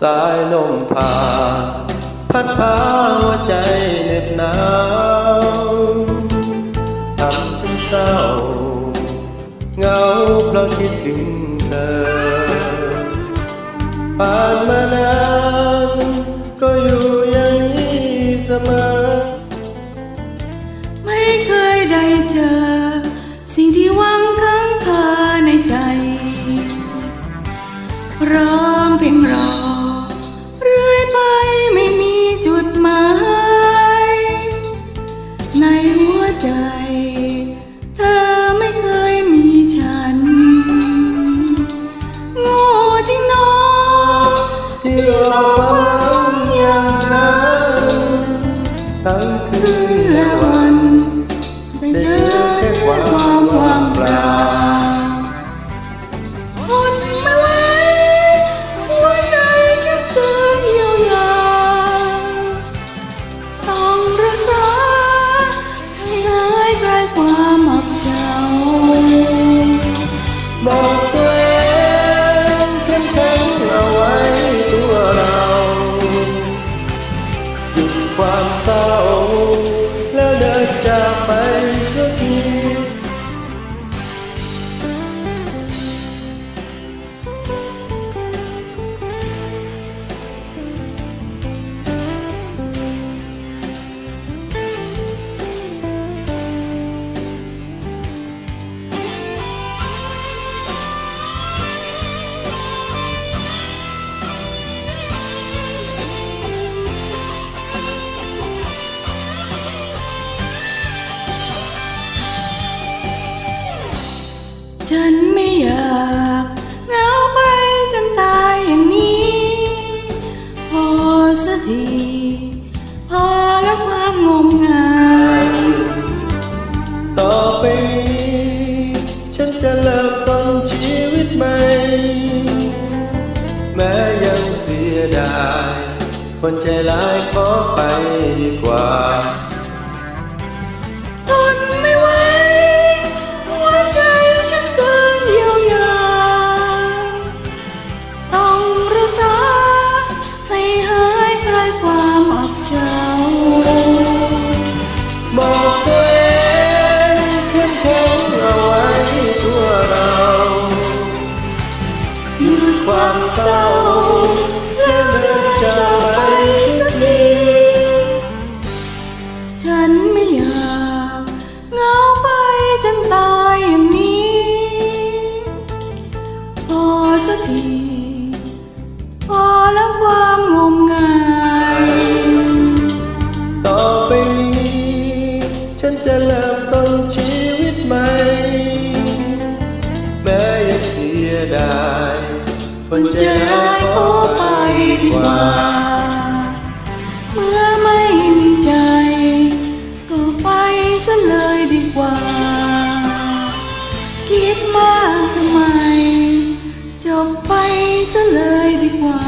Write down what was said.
สายลมผ่านพัดพาหัวใจเหน็บหนาวทำฉันเศร้าเหงาเพราะคิดถึงเธอ ผ่านมานานก็อยู่อย่างนี้เสมอ คนใจร้ายขอไปดีกว่า ทนไม่ไหว หัวใจฉันเกินเยียวยา ต้องรักษาให้หายคลายความอับเฉาบอกตัวเองเข้มแข็งเอาไว้ตัวเรา หยุดความเศร้า ดายคนใจะร้ายขอไปดีกว่า เมื่อไม่มีใจ ก็ไปซะเลยดีกว่า คิดมากทำไม จบไปซะเลยดีกว่า